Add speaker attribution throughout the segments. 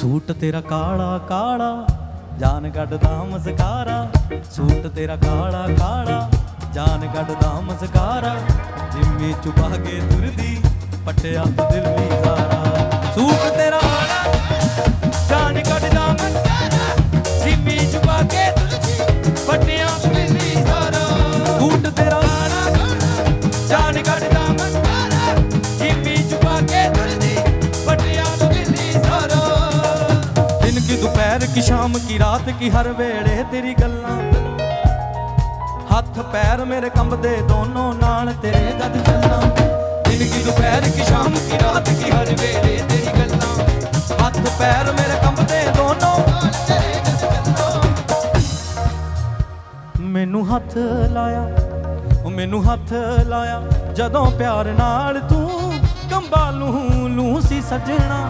Speaker 1: Suit ਤੇਰਾ ਕਾਲਾ ਕਾਲਾ, ਜਾਨ ਕੱਢਦਾ ਮਸਕਾਰਾ। ਸੂਟ ਤੇਰਾ ਕਾਲਾ ਕਾਲਾ, ਜਾਨ ਕੱਢਦਾ ਮਸਕਾਰਾ। ਜਿੰਮੀ ਚੁਬਾ ਕੇ ਤੁਰਦੀ, ਪੱਟਿਆ ਤੋਂ ਦਿੱਲੀ ਸਾਰਾ ਸੂਟ ਤੇਰਾ ਕੀ ਦੁਪਹਿਰ ਕੀ ਸ਼ਾਮ ਕੀ ਰਾਤ ਕੀ ਹਰ ਵੇਲੇ ਤੇਰੀ ਗੱਲਾਂ। ਹੱਥ ਪੈਰ ਮੇਰੇ ਕੰਬਦੇ ਦੋਨੋਂ ਨਾਲ ਤੇਰੇ ਜਦ ਚੱਲਾਂ। ਦਿਨ ਕੀ ਦੁਪਹਿਰ ਕੀ ਸ਼ਾਮ ਕੀ ਰਾਤ ਕੀ ਹਰ ਵੇਲੇ ਤੇਰੀ ਗੱਲਾਂ। ਹੱਥ ਪੈਰ ਮੇਰੇ ਕੰਬਦੇ ਦੋਨੋਂ ਨਾਲ ਤੇਰੇ ਜਦ ਚੱਲਾਂ। ਮੈਨੂੰ ਹੱਥ ਲਾਇਆ ਉਹ ਮੈਨੂੰ ਹੱਥ ਲਾਇਆ। ਜਦੋਂ ਪਿਆਰ ਨਾਲ ਤੂੰ ਕੰਬਾਲੂ ਲੂੰ ਸੀ ਸਜਣਾ,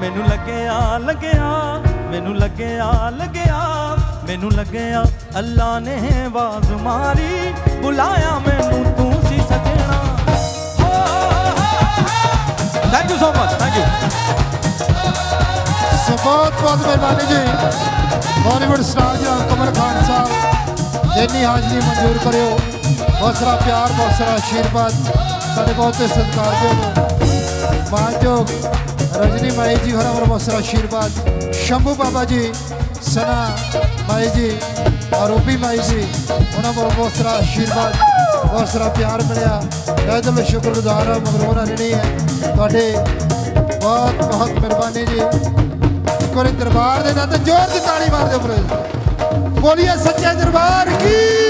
Speaker 1: ਮੈਨੂੰ ਲੱਗਿਆ ਲੱਗਿਆ ਮੈਨੂੰ ਲੱਗਿਆ ਲੱਗਿਆ। ਮੈਨੂੰ ਲੱਗਿਆ ਅੱਲਾ ਨੇ ਆਵਾਜ਼ ਮਾਰੀ। ਬੁਲਾਇਆ ਮੈਨੂੰ, ਤੂੰ ਸੀ ਸਜਣਾ। Thank you so much thank you
Speaker 2: ਬਹੁਤ ਬਹੁਤ ਮਿਹਰਬਾਨੀ ਜੀ। ਬਾਲੀਵੁੱਡ ਸਟਾਰ ਜੀ ਕਮਰ ਖਾਨ ਸਾਹਿਬ। ਜਿੰਨੀ ਹਾਜ਼ਰੀ ਮਨਜ਼ੂਰ ਕਰਿਓ। ਬਹੁਤ ਸਾਰਾ ਪਿਆਰ, ਬਹੁਤ ਸਾਰਾ ਆਸ਼ੀਰਵਾਦ ਸਾਡੇ ਬਹੁਤ ਹੀ ਸਤਿਕਾਰਯੋਗ ਮਾਨਯੋਗ ਰਜਨੀ ਮਾਈ ਜੀ ਹੋਰਾਂ ਵੱਲੋਂ ਬਹੁਤ ਸਾਰਾ ਆਸ਼ੀਰਵਾਦ ਸ਼ੰਭੂ ਬਾਬਾ ਜੀ ਸਨਾ ਮਾਈ ਜੀ ਆਰੂਪੀ ਮਾਈ ਜੀ ਉਹਨਾਂ ਵੱਲੋਂ ਬਹੁਤ ਸਾਰਾ ਆਸ਼ੀਰਵਾਦ ਬਹੁਤ ਸਾਰਾ ਪਿਆਰ ਮਿਲਿਆ ਮੈਂ ਦਿਲੋਂ ਸ਼ੁਕਰਗੁਜ਼ਾਰ ਹਾਂ ਮਗਰ ਉਹਨਾਂ ਨਹੀਂ ਹੈ ਤੁਹਾਡੇ ਬਹੁਤ ਬਹੁਤ ਮਿਹਰਬਾਨੀ ਜੀ ਇੱਕ ਵਾਰੀ ਦਰਬਾਰ ਦੇ ਨਾਲ ਤੇ ਜ਼ੋਰ ਦੀ ਤਾੜੀ ਮਾਰ ਦਿਓ ਬਰੇ ਬੋਲੀਏ ਸੱਚੇ ਦਰਬਾਰ ਕੀ